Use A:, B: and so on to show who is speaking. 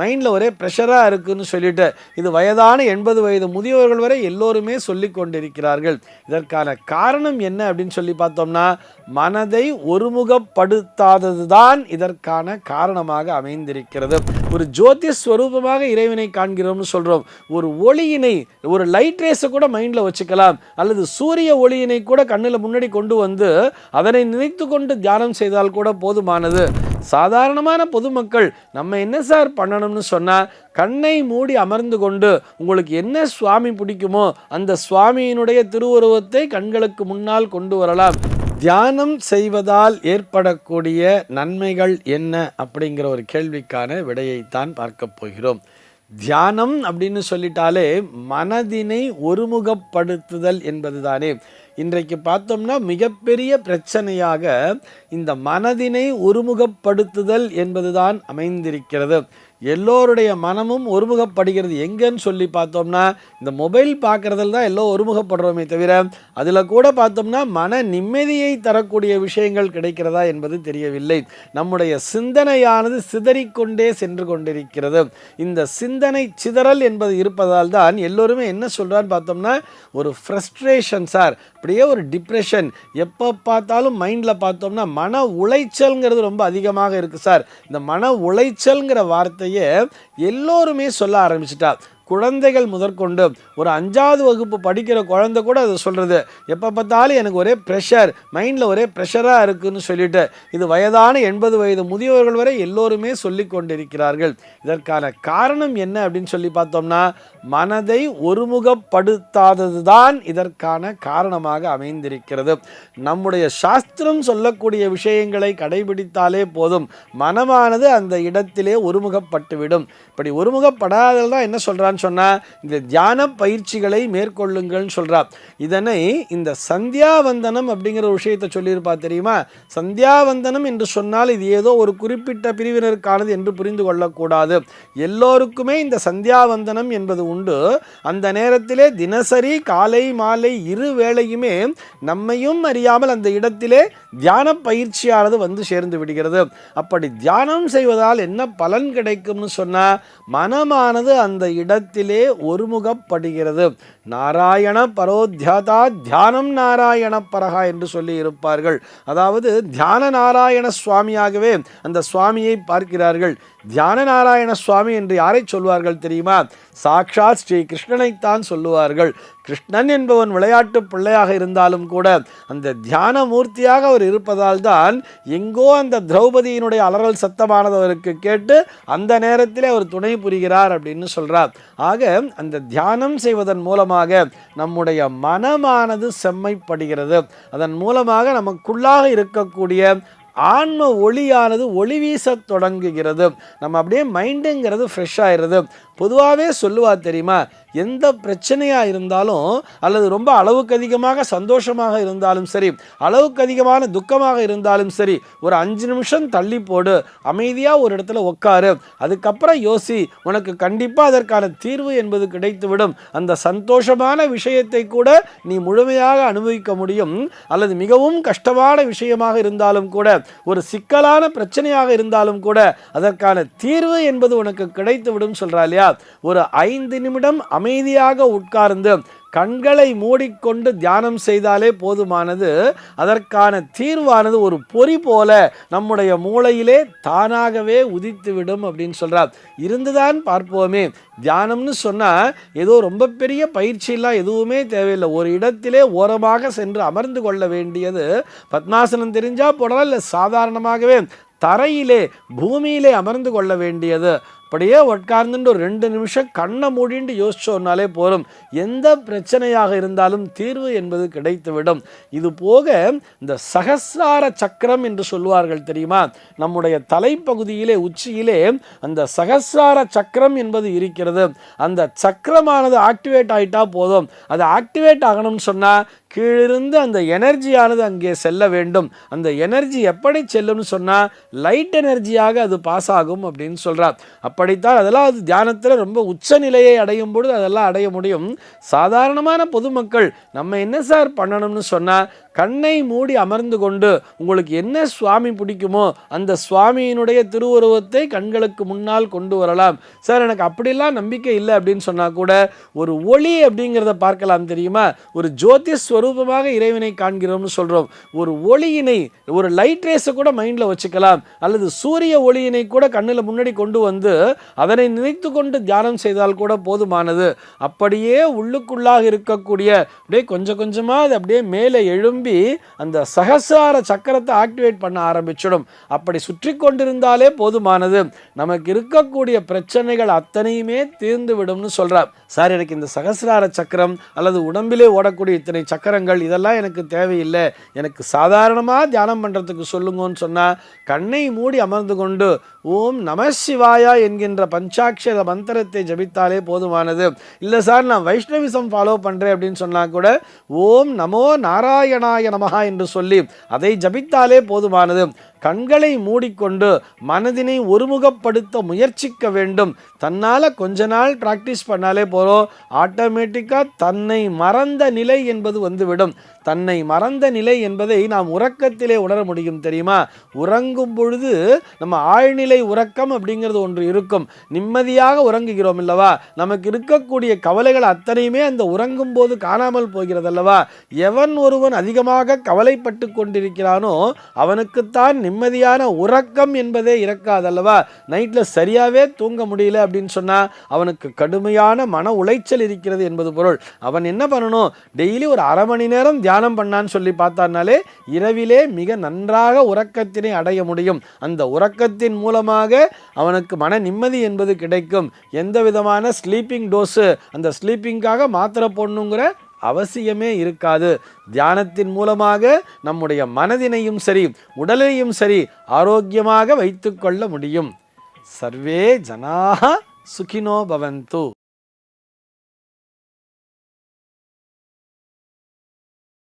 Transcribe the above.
A: மைண்டில் ஒரே ப்ரெஷராக இருக்குன்னு சொல்லிட்டு இது வயதான எண்பது வயது முதியவர்கள் வரை எல்லோருமே சொல்லி கொண்டிருக்கிறார்கள். இதற்கான காரணம் என்ன அப்படின்னு சொல்லி பார்த்தோம்னா மனதை ஒருமுகப்படுத்தாதது தான் இதற்கான காரணமாக அமைந்திருக்கிறது. ஒரு ஜோதிஷ் ஸ்வரூபமாக இறைவனை காண்கிறோம்னு சொல்கிறோம் ஒரு ஒளியினை ஒரு லைட் ரேஸை கூட மைண்டில் வச்சுக்கலாம். அல்லது சூரிய ஒளியினை கூட கண்ணில் முன்னாடி கொண்டு வந்து அதனை நினைத்து கொண்டு தியானம் செய்தால் கூட போதுமானது. சாதாரணமான பொதுமக்கள் நம்ம என்ன சார் பண்ணணும்னு சொன்னால் கண்ணை மூடி அமர்ந்து கொண்டு உங்களுக்கு என்ன சுவாமி பிடிக்குமோ அந்த சுவாமியினுடைய திருவுருவத்தை கண்களுக்கு முன்னால் கொண்டு வரலாம். தியானம் செய்வதால் ஏற்படக்கூடிய நன்மைகள் என்ன அப்படிங்கிற ஒரு கேள்விக்கான விடையைத்தான் பார்க்க போகிறோம். தியானம் அப்படின்னு சொல்லிட்டாலே மனதினை ஒருமுகப்படுத்துதல் என்பதுதானே. இன்றைக்கு பார்த்தோம்னா மிகப்பெரிய பிரச்சனையாக இந்த மனதினை ஒருமுகப்படுத்துதல் என்பதுதான் அமைந்திருக்கிறது. எல்லோருடைய மனமும் ஒருமுகப்படுகிறது. எங்கன்னு சொல்லி பார்த்தோம்னா இந்த மொபைல் பார்க்குறதில் தான் எல்லோரும் ஒருமுகப்படுறோமே தவிர அதில் கூட பார்த்தோம்னா மன நிம்மதியை தரக்கூடிய விஷயங்கள் கிடைக்கிறதா என்பது தெரியவில்லை. நம்முடைய சிந்தனையானது சிதறிக்கொண்டே சென்று கொண்டிருக்கிறது. இந்த சிந்தனை சிதறல் என்பது இருப்பதால் தான் எல்லோருமே என்ன சொல்கிறான்னு பார்த்தோம்னா ஒரு ஃப்ரஸ்ட்ரேஷன் சார் அப்படியே ஒரு டிப்ரெஷன் எப்போ பார்த்தாலும் மைண்டில் பார்த்தோம்னா மன உளைச்சல்ங்கிறது ரொம்ப அதிகமாக இருக்குது சார் இந்த மன உளைச்சல்ங்கிற வார்த்தையை எல்லோருமே சொல்ல ஆரம்பிச்சிட்டா. குழந்தைகள் முதற்கொண்டு ஒரு அஞ்சாவது வகுப்பு படிக்கிற குழந்தை கூட அதை சொல்கிறது எப்போ பார்த்தாலும் எனக்கு ஒரே ப்ரெஷர் மைண்டில் ஒரே ப்ரெஷராக இருக்குன்னு சொல்லிட்டு இது வயதான எண்பது வயது முதியவர்கள் வரை எல்லோருமே சொல்லி கொண்டிருக்கிறார்கள். இதற்கான காரணம் என்ன அப்படின்னு சொல்லி பார்த்தோம்னா மனதை ஒருமுகப்படுத்தாதது தான் இதற்கான காரணமாக அமைந்திருக்கிறது. நம்முடைய சாஸ்திரம் சொல்லக்கூடிய விஷயங்களை கடைபிடித்தாலே போதும். மனமானது அந்த இடத்திலே ஒருமுகப்பட்டுவிடும். இப்படி ஒருமுகப்படாதல் தான் என்ன சொல்கிறான்னு சொன்னால் இந்த தியான பயிற்சிகளை மேற்கொள்ளுங்கள்னு சொல்கிறா இதனை இந்த சந்தியாவந்தனம் அப்படிங்கிற விஷயத்தை சொல்லியிருப்பா தெரியுமா? சந்தியாவந்தனம் என்று சொன்னால் இது ஏதோ ஒரு குறிப்பிட்ட பிரிவினருக்கானது என்று புரிந்து கொள்ளக்கூடாது. எல்லோருக்குமே இந்த சந்தியாவந்தனம் என்பது உண்டு. அந்த நேரத்திலே தினசரி காலை மாலை இரு வேளையுமே நம்மையும் அறியாமல் அந்த இடத்திலே தியான பயிற்சியானது வந்து சேர்ந்து விடுகிறது. அப்படி தியானம் செய்வதால் என்ன பலன் கிடைக்கும்னு சொன்னால் மனமானது அந்த இடத்தில் ஒருமுகப்படுகிறது. நாராயண பரோத்யாதா தியானம் நாராயண பரகா என்று சொல்லி இருப்பார்கள். அதாவது தியான நாராயண சுவாமியாகவே அந்த சுவாமியை பார்க்கிறார்கள். தியான நாராயண சுவாமி என்று யாரை சொல்வார்கள் தெரியுமா? சாக்ஷாத் ஸ்ரீ கிருஷ்ணனைத்தான் சொல்லுவார்கள். கிருஷ்ணன் என்பவன் விளையாட்டு பிள்ளையாக இருந்தாலும் கூட அந்த தியான மூர்த்தியாக அவர் இருப்பதால் தான் எங்கோ அந்த திரௌபதியினுடைய அலறல் சத்தமானது அவருக்கு கேட்டு அந்த நேரத்திலே அவர் துணை புரிகிறார் அப்படின்னு சொல்கிறார் ஆக அந்த தியானம் செய்வதன் மூலமாக நம்முடைய மனமானது செம்மைப்படுகிறது. அதன் மூலமாக நமக்குள்ளாக இருக்கக்கூடிய ஆன்ம ஒளியானது ஒளி வீசத் தொடங்குகிறது. நம்ம அப்படியே மைண்டுங்கிறது ஃப்ரெஷ் ஆயிடுது. பொதுவாகவே சொல்லுவா தெரியுமா? எந்த பிரச்சனையாக இருந்தாலும் அல்லது ரொம்ப அளவுக்கு அதிகமாக சந்தோஷமாக இருந்தாலும் சரி அளவுக்கு அதிகமான துக்கமாக இருந்தாலும் சரி ஒரு அஞ்சு நிமிஷம் தள்ளி போடு அமைதியாக ஒரு இடத்துல உட்காரு அதுக்கப்புறம் யோசி உனக்கு கண்டிப்பாக அதற்கான தீர்வு என்பது கிடைத்துவிடும். அந்த சந்தோஷமான விஷயத்தை கூட நீ முழுமையாக அனுபவிக்க முடியும். அல்லது மிகவும் கஷ்டமான விஷயமாக இருந்தாலும் கூட ஒரு சிக்கலான பிரச்சனையாக இருந்தாலும் கூட அதற்கான தீர்வு என்பது உனக்கு கிடைத்துவிடும் சொல்கிறா இல்லையா? ஒரு ஐந்து நிமிடம் அமைதியாக உட்கார்ந்து கண்களை மூடிக்கொண்டு தியானம் செய்தாலே போதுமானது. அதற்கான தீர்வானது ஒரு பொறி போல நம்முடைய மூளையிலே தானாகவே உதித்துவிடும் அப்படின்னு சொல்கிறார் இருந்துதான் பார்ப்போமே. தியானம்னு சொன்னால் ஏதோ ரொம்ப பெரிய பயிற்சியெல்லாம் எதுவுமே தேவையில்லை. ஒரு இடத்திலே ஓரமாக சென்று அமர்ந்து கொள்ள வேண்டியது பத்மாசனம் தெரிஞ்சா போடலாம் இல்லை சாதாரணமாகவே தரையிலே பூமியிலே அமர்ந்து கொள்ள வேண்டியது. அப்படியே உட்கார்ந்துட்டு ஒரு ரெண்டு நிமிஷம் கண்ணை மூடிட்டு யோசிச்சோம்னாலே போதும். எந்த பிரச்சனையாக இருந்தாலும் தீர்வு என்பது கிடைத்துவிடும். இது போக இந்த சகசிரார சக்கரம் என்று சொல்வார்கள் தெரியுமா? நம்முடைய தலைப்பகுதியிலே உச்சியிலே அந்த சகசிரார சக்கரம் என்பது இருக்கிறது. அந்த சக்கரமானது ஆக்டிவேட் ஆயிட்டா போதும். அது ஆக்டிவேட் ஆகணும்னு சொன்னால் கீழிருந்து அந்த எனர்ஜியானது அங்கே செல்ல வேண்டும். அந்த எனர்ஜி எப்படி செல்லும்னு சொன்னால் லைட் எனர்ஜியாக அது பாஸ் ஆகும் அப்படின்னு சொல்கிறார் அப்படி படித்தால் அதெல்லாம் அது தியானத்தில் ரொம்ப உச்ச நிலையை அடையும் பொழுது அதெல்லாம் அடைய முடியும். சாதாரணமான பொதுமக்கள் நம்ம என்ன சார் பண்ணணும்னு சொன்னால் கண்ணை மூடி அமர்ந்து கொண்டு உங்களுக்கு என்ன சுவாமி பிடிக்குமோ அந்த சுவாமியினுடைய திருவுருவத்தை கண்களுக்கு முன்னால் கொண்டு வரலாம். சார் எனக்கு அப்படிலாம் நம்பிக்கை இல்லை அப்படின்னு சொன்னால் கூட ஒரு ஒளி அப்படிங்கிறத பார்க்கலாம் தெரியுமா? ஒரு ஜோதி ஸ்வரூபமாக இறைவனை காண்கிறோம்னு சொல்கிறோம் ஒரு ஒளியினை ஒரு லைட் ரேஸை கூட மைண்டில் வச்சுக்கலாம். அல்லது சூரிய ஒளியினை கூட கண்ணில் முன்னாடி கொண்டு வந்து அதனை நினைத்து கொண்டு தியானம் செய்தால் கூட போதுமானது. அப்படியே உள்ளுக்குள்ளாக இருக்கக்கூடிய அப்படியே கொஞ்சம் கொஞ்சமாக அது அப்படியே மேலே எழும்பி அந்த சகசார சக்கரத்தை ஆக்டிவேட் பண்ண ஆரம்பிச்சிடும். அப்படி சுற்றி கொண்டிருந்தாலே போதுமானது. நமக்கு இருக்கக்கூடிய பிரச்சனைகள் அத்தனையுமே தீர்ந்து விடும்னு சொல்கிறார் சார் எனக்கு இந்த சகசிரார சக்கரம் அல்லது உடம்பிலே ஓடக்கூடிய இத்தனை சக்கரங்கள் இதெல்லாம் எனக்கு தேவையில்லை. எனக்கு சாதாரணமாக தியானம் பண்ணுறதுக்கு சொல்லுங்கன்னு சொன்னால் கண்ணை மூடி அமர்ந்து கொண்டு ஓம் நம சிவாயா என்கின்ற பஞ்சாட்சர மந்திரத்தை ஜபித்தாலே போதுமானது. இல்லை சார் நான் வைஷ்ணவிசம் ஃபாலோ பண்ணுறேன் அப்படின்னு சொன்னால் கூட ஓம் நமோ நாராயணாய நமகா என்று சொல்லி அதை ஜபித்தாலே போதுமானது. கண்களை மூடிக்கொண்டு மனதினை ஒருமுகப்படுத்த முயற்சிக்க வேண்டும். தன்னால் கொஞ்ச நாள் ப்ராக்டிஸ் பண்ணாலே போகிறோம் ஆட்டோமேட்டிக்காக தன்னை மறந்த நிலை என்பது வந்துவிடும். தன்னை மறந்த நிலை என்பதை நாம் உறக்கத்திலே உணர முடியும் தெரியுமா? உறங்கும் பொழுது நம்ம ஆழ்நிலை உறக்கம் அப்படிங்கிறது ஒன்று இருக்கும். நிம்மதியாக உறங்குகிறோம் இல்லவா? நமக்கு இருக்கக்கூடிய கவலைகள் அத்தனையுமே அந்த உறங்கும் போது காணாமல் போகிறது அல்லவா எவன் ஒருவன் அதிகமாக கவலைப்பட்டு கொண்டிருக்கிறானோ அவனுக்குத்தான் நிம்மதியான உறக்கம் என்பதே இறக்காதல்லவா? நைட்டில் சரியாகவே தூங்க முடியல அப்படின்னு சொன்னால் அவனுக்கு கடுமையான மன உளைச்சல் இருக்கிறது என்பது பொருள். அவன் என்ன பண்ணணும்? டெய்லி ஒரு அரை மணி நேரம் தியானம் பண்ணான்னு சொல்லி பார்த்தானாலே இரவிலே மிக நன்றாக உறக்கத்தினை அடைய முடியும். அந்த உறக்கத்தின் மூலமாக அவனுக்கு மன நிம்மதி என்பது கிடைக்கும். எந்த விதமான ஸ்லீப்பிங் டோஸு அந்த ஸ்லீப்பிங்காக மாத்திரை போடணுங்கிற அவசியமே இருக்காது. தியானத்தின் மூலமாக நம்முடைய மனதினையும் சரி உடலையும் சரி ஆரோக்கியமாக வைத்துக்கொள்ள முடியும். சர்வே ஜனாக சுகினோ பவந்து.